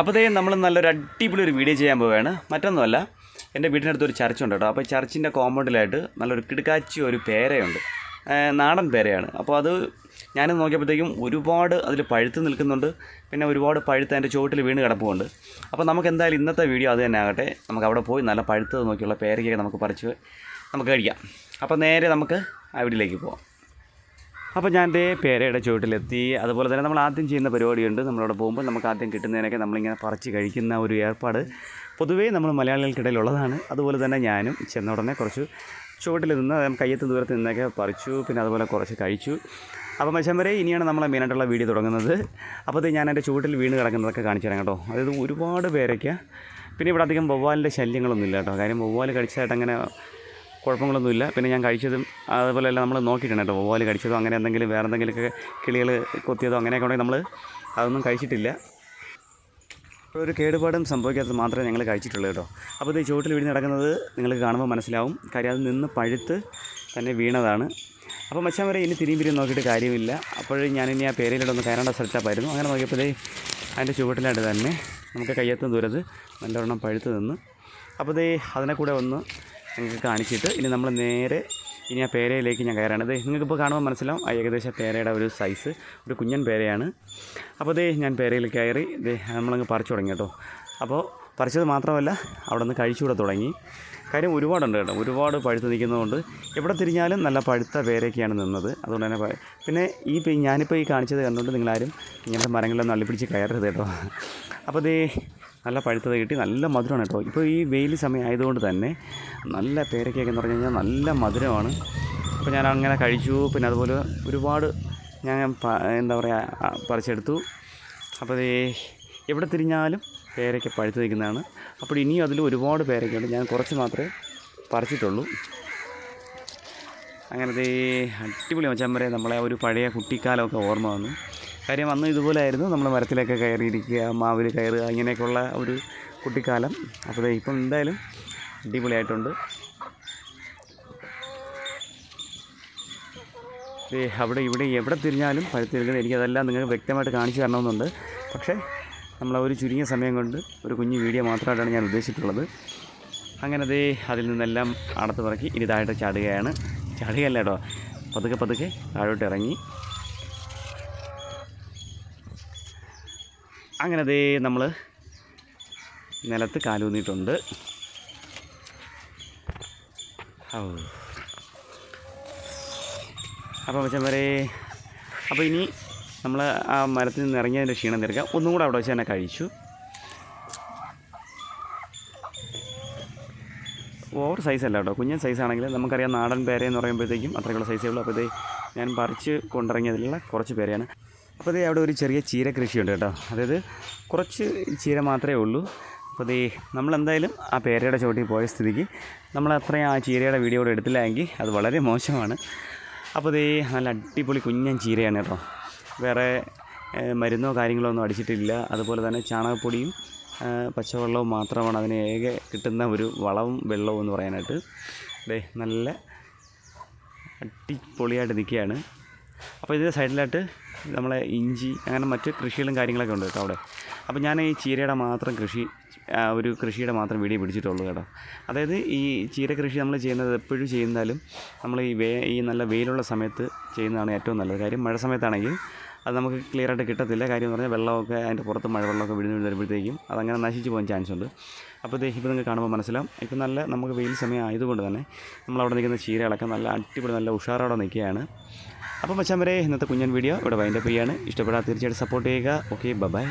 അപ്പോൾ ദേ നമ്മൾ നല്ലൊരു അടിപൊളി ഒരു വീഡിയോ ചെയ്യാൻ പോവുകയാണ് മറ്റൊന്നുമല്ല എന്റെ വീടിനടുത്ത് ഒരു ചർച്ചുണ്ട് കേട്ടോ. അപ്പോൾ ചർച്ചിന്റെ കോമ്പൗണ്ടിലായിട്ട് നല്ലൊരു കിടുക്കാച്ചി ഒരു പേരയുണ്ട്. നാടൻ പേരയാണ്. അപ്പോൾ അത് ഞാൻ നോക്കിയപ്പോഴത്തേക്കും ഒരുപാട് അതിൽ പഴുത്ത് നിൽക്കുന്നുണ്ട്. പിന്നെ ഒരുപാട് പഴുത്ത് അതിന്റെ ചുവട്ടിൽ വീണ് കിടപ്പുണ്ട്. അപ്പോൾ നമുക്ക് എന്തായാലും ഇന്നത്തെ വീഡിയോ അത് തന്നെ ആകട്ടെ. നമുക്ക് അവിടെ പോയി നല്ല പഴുത്തത് നോക്കിയുള്ള പേരയ്ക്കൊക്കെ നമുക്ക് പറിച്ച് നമുക്ക് കഴിക്കാം. അപ്പോൾ നേരെ നമുക്ക് അവിടിലേക്ക് പോവാം. അപ്പോൾ ഞാൻ ദേ പേരയുടെ ചുവട്ടിലെത്തി. അതുപോലെ തന്നെ നമ്മൾ ആദ്യം ചെയ്യുന്ന പരിപാടിയുണ്ട്. നമ്മളവിടെ പോകുമ്പോൾ നമുക്ക് ആദ്യം കിട്ടുന്നതിനൊക്കെ നമ്മളിങ്ങനെ പറിച്ച് കഴിക്കുന്ന ഒരു ഏർപ്പാട് പൊതുവേ നമ്മൾ മലയാളികൾക്കിടയിൽ ഉള്ളതാണ് അതുപോലെ തന്നെ ഞാനും ചെന്ന ഉടനെ കുറച്ച് ചുവട്ടിൽ നിന്ന് കയ്യത്ത് ദൂരത്ത് നിന്നൊക്കെ പറിച്ചു. പിന്നെ അതുപോലെ കുറച്ച് കഴിച്ചു. അപ്പോൾ മച്ചാൻ വരെ ഇനിയാണ് നമ്മളെ മെയിനായിട്ടുള്ള വീഡിയോ തുടങ്ങുന്നത്. അപ്പോൾ ഇത് ഞാൻ എന്റെ ചുവട്ടിൽ വീണ് കിടക്കുന്നതൊക്കെ കാണിച്ചു തരാം കേട്ടോ. അതായത് ഒരുപാട് പേരൊക്കെ. പിന്നെ ഇവിടെ അധികം വവ്വാലിന്റെ ശല്യങ്ങളൊന്നും ഇല്ല കേട്ടോ. കാര്യം വവ്വാൽ കഴിച്ചതായിട്ട് അങ്ങനെ കുഴപ്പങ്ങളൊന്നുമില്ല. പിന്നെ ഞാൻ കഴിച്ചതും അതുപോലെ തന്നെ നമ്മൾ നോക്കിയിട്ടുണ്ട് കേട്ടോ. വവ്വാൽ കടിച്ചതോ അങ്ങനെ എന്തെങ്കിലും വേറെ എന്തെങ്കിലുമൊക്കെ കിളികൾ കൊത്തിയതോ അങ്ങനെയൊക്കെ ഉണ്ടെങ്കിൽ നമ്മൾ അതൊന്നും കഴിച്ചിട്ടില്ല. ഒരു കേടുപാടും സംഭവിക്കാത്തത് മാത്രമേ ഞങ്ങൾ കഴിച്ചിട്ടുള്ളൂ കേട്ടോ. അപ്പോൾ ഇത് ചുവട്ടിൽ വീണ് നടക്കുന്നത് നിങ്ങൾക്ക് കാണുമ്പോൾ മനസ്സിലാവും. കാര്യം അത് നിന്ന് പഴുത്ത് തന്നെ വീണതാണ്. അപ്പോൾ മച്ചാൻ വരെ ഇനി തിരിയും പിരിയും നോക്കിയിട്ട് കാര്യമില്ല. അപ്പോഴും ഞാനിനി ആ പേരയിലൂടെ ഒന്ന് കയറേണ്ട സെറ്റപ്പായിരുന്നു അങ്ങനെ നോക്കിയപ്പോൾ അതിന്റെ ചുവട്ടിലായിട്ട് തന്നെ നമുക്ക് കയ്യെത്തും ദൂരത്ത് നല്ലവണ്ണം പഴുത്ത് നിന്ന്. അപ്പോൾ ദേ അതിനെ കൂടെ ഒന്ന് നിങ്ങൾക്ക് കാണിച്ചിട്ട് ഇനി നമ്മൾ നേരെ ഇനി ആ പേരയിലേക്ക് ഞാൻ കയറാണ്. ഇത് നിങ്ങൾക്കിപ്പോൾ കാണുമ്പോൾ മനസ്സിലാവും. ഏകദേശം പേരയുടെ ഒരു സൈസ് ഒരു കുഞ്ഞൻ പേരയാണ്. അപ്പോൾ ദേ ഞാൻ പേരയിൽ കയറി. ദേ നമ്മളങ്ങ് പറിച്ചു തുടങ്ങി കേട്ടോ. അപ്പോൾ പറിച്ചത് മാത്രമല്ല അവിടെ നിന്ന് കഴിച്ചുകൂടെ തുടങ്ങി. കാര്യം ഒരുപാടുണ്ട് കേട്ടോ. ഒരുപാട് പഴുത്ത് നിൽക്കുന്നതുകൊണ്ട് എവിടെ തിരിഞ്ഞാലും നല്ല പഴുത്ത പേരയൊക്കെയാണ് നിന്നത്. അതുകൊണ്ട് തന്നെ പിന്നെ ഈ ഞാനിപ്പോൾ ഈ കാണിച്ചത് കണ്ടുകൊണ്ട് നിങ്ങളാരും ഇങ്ങനത്തെ മരങ്ങളിലൊന്നും അള്ളിപ്പിടിച്ച് കയറരുത് കേട്ടോ. അപ്പോൾ ദേ നല്ല പഴുത്തത് കിട്ടി. നല്ല മധുരമാണ് കേട്ടോ. ഇപ്പോൾ ഈ വെയിൽ സമയം ആയതുകൊണ്ട് തന്നെ നല്ല പേരക്കയൊക്കെ എന്ന് പറഞ്ഞു കഴിഞ്ഞാൽ നല്ല മധുരമാണ്. അപ്പോൾ ഞാൻ അങ്ങനെ കഴിച്ചു. പിന്നെ അതുപോലെ ഒരുപാട് ഞാൻ എന്താ പറയുക പറിച്ചെടുത്തു. അപ്പോൾ ദേ എവിടെ തിരിഞ്ഞാലും പേരയ്ക്ക പഴുത്ത് നിൽക്കുന്നതാണ്. അപ്പോൾ ഇനിയും അതിൽ ഒരുപാട് പേരയ്ക്കുണ്ട് ഞാൻ കുറച്ച് മാത്രമേ പറിച്ചിട്ടുള്ളൂ. അങ്ങനത്തെ അടിപൊളി മച്ചാൻ വരെ നമ്മളെ ഒരു പഴയ കുട്ടിക്കാലമൊക്കെ ഓർമ്മ വന്നു. കാര്യം അന്ന് ഇതുപോലെയായിരുന്നു നമ്മൾ മരത്തിലൊക്കെ കയറിയിരിക്കുക മാവിൽ കയറുക ഇങ്ങനെയൊക്കെയുള്ള ഒരു കുട്ടിക്കാലം. അപ്പോൾ ഇപ്പം എന്തായാലും അടിപൊളിയായിട്ടുണ്ട്. അവിടെ ഇവിടെ എവിടെ തിരിഞ്ഞാലും പഴുത്തിരിക്കുന്നത് എനിക്കതെല്ലാം നിങ്ങൾക്ക് വ്യക്തമായിട്ട് കാണിച്ചു തരണമെന്നുണ്ട്. പക്ഷേ നമ്മൾ ഒരു ചുരുങ്ങിയ സമയം കൊണ്ട് ഒരു കുഞ്ഞു വീഡിയോ മാത്രമായിട്ടാണ് ഞാൻ ഉദ്ദേശിച്ചിട്ടുള്ളത്. അങ്ങനെ അതേ അതിൽ നിന്നെല്ലാം അടത്ത് പറക്കി ഇനി താഴോട്ട് ചാടുകയാണ്. ചാടുകയല്ല കേട്ടോ. പതുക്കെ പതുക്കെ താഴോട്ട് ഇറങ്ങി. അങ്ങനെ അതേ നമ്മൾ നിലത്ത് കാലൂന്നിട്ടുണ്ട് അപ്പോൾ വെച്ചാൽ വരെ അപ്പോൾ ഇനി നമ്മൾ ആ മരത്തിൽ നിന്ന് ഇറങ്ങിയതിന്റെ ക്ഷീണം തീർക്കാം. ഒന്നും കൂടെ അവിടെ വെച്ച് തന്നെ കഴിച്ചു. ഓവർ സൈസ് അല്ല കേട്ടോ. കുഞ്ഞൻ സൈസ് ആണെങ്കിൽ നമുക്കറിയാം നാടൻ പേര എന്ന് പറയുമ്പോഴത്തേക്കും അത്രയ്ക്കുള്ള സൈസേ ഉള്ളൂ. അപ്പോൾ ഇത് ഞാൻ പറിച്ച് കൊണ്ടിറങ്ങിയതിലുള്ള കുറച്ച് പേരയാണ്. അപ്പോൾ ഇത് അവിടെ ഒരു ചെറിയ ചീര കൃഷിയുണ്ട് കേട്ടോ. അതായത് കുറച്ച് ചീര മാത്രമേ ഉള്ളൂ. അപ്പോൾ ദേ നമ്മളെന്തായാലും ആ പേരയുടെ ചോട്ടിൽ പോയ സ്ഥിതിക്ക് നമ്മൾ അത്രയും ആ ചീരയുടെ വീഡിയോ കൂടെ എടുത്തില്ല എങ്കിൽ അത് വളരെ മോശമാണ്. അപ്പോൾ ദേ നല്ല അടിപൊളി കുഞ്ഞൻ ചീരയാണ് കേട്ടോ. വേറെ മരുന്നോ കാര്യങ്ങളോ ഒന്നും അടിച്ചിട്ടില്ല. അതുപോലെ തന്നെ ചാണകപ്പൊടിയും പച്ചവെള്ളവും മാത്രമാണ് അതിന് ഏകെ കിട്ടുന്ന ഒരു വളവും വെള്ളവും എന്ന് പറയാനായിട്ട്. ദേ നല്ല അടിപൊളിയായിട്ട് നിൽക്കുകയാണ്. അപ്പോൾ ഇതിന്റെ സൈഡിലായിട്ട് നമ്മളെ ഇഞ്ചി അങ്ങനെ മറ്റ് കൃഷികളും കാര്യങ്ങളൊക്കെ ഉണ്ട് കേട്ടോ അവിടെ. അപ്പോൾ ഞാൻ ഈ ചീരയുടെ മാത്രം കൃഷി ഒരു കൃഷിയുടെ മാത്രം വീഡിയോ പിടിച്ചിട്ടുള്ളൂ കേട്ടോ. അതായത് ഈ ചീര കൃഷി നമ്മൾ ചെയ്യുന്നത് എപ്പോഴും ചെയ്യുന്നാലും നമ്മൾ ഈ വേ ഈ നല്ല വെയിലുള്ള സമയത്ത് ചെയ്യുന്നതാണ് ഏറ്റവും നല്ലത്. കാര്യം മഴ സമയത്താണെങ്കിൽ അത് നമുക്ക് ക്ലിയർ ആയിട്ട് കിട്ടത്തില്ല. കാര്യം എന്ന് പറഞ്ഞാൽ വെള്ളമൊക്കെ അതിന്റെ പുറത്ത് മഴവെള്ളമൊക്കെ വിഴുന്ന് വരുമ്പോഴത്തേക്കും അതങ്ങനെ നശിച്ചു പോകാൻ ചാൻസ് ഉണ്ട്. അപ്പോൾ ഇത് ഇപ്പോൾ നിങ്ങൾക്ക് കാണുമ്പോൾ മനസ്സിലാവും. ഇപ്പോൾ നല്ല നമുക്ക് വെയിൽ സമയം ആയതുകൊണ്ട് തന്നെ നമ്മളവിടെ നിൽക്കുന്ന ചീരകളൊക്കെ നല്ല അടിപൊളി നല്ല ഉഷാറോടെ നിൽക്കുകയാണ്. അപ്പോൾ മച്ചാൻ വരെ ഇന്നത്തെ കുഞ്ഞൻ വീഡിയോ ഇവിടെ വൈൻഡപ്പ് ചെയ്യാണ്. ഇഷ്ടപ്പെടാൻ തീർച്ചയായിട്ടും സപ്പോർട്ട് ചെയ്യുക. Okay bye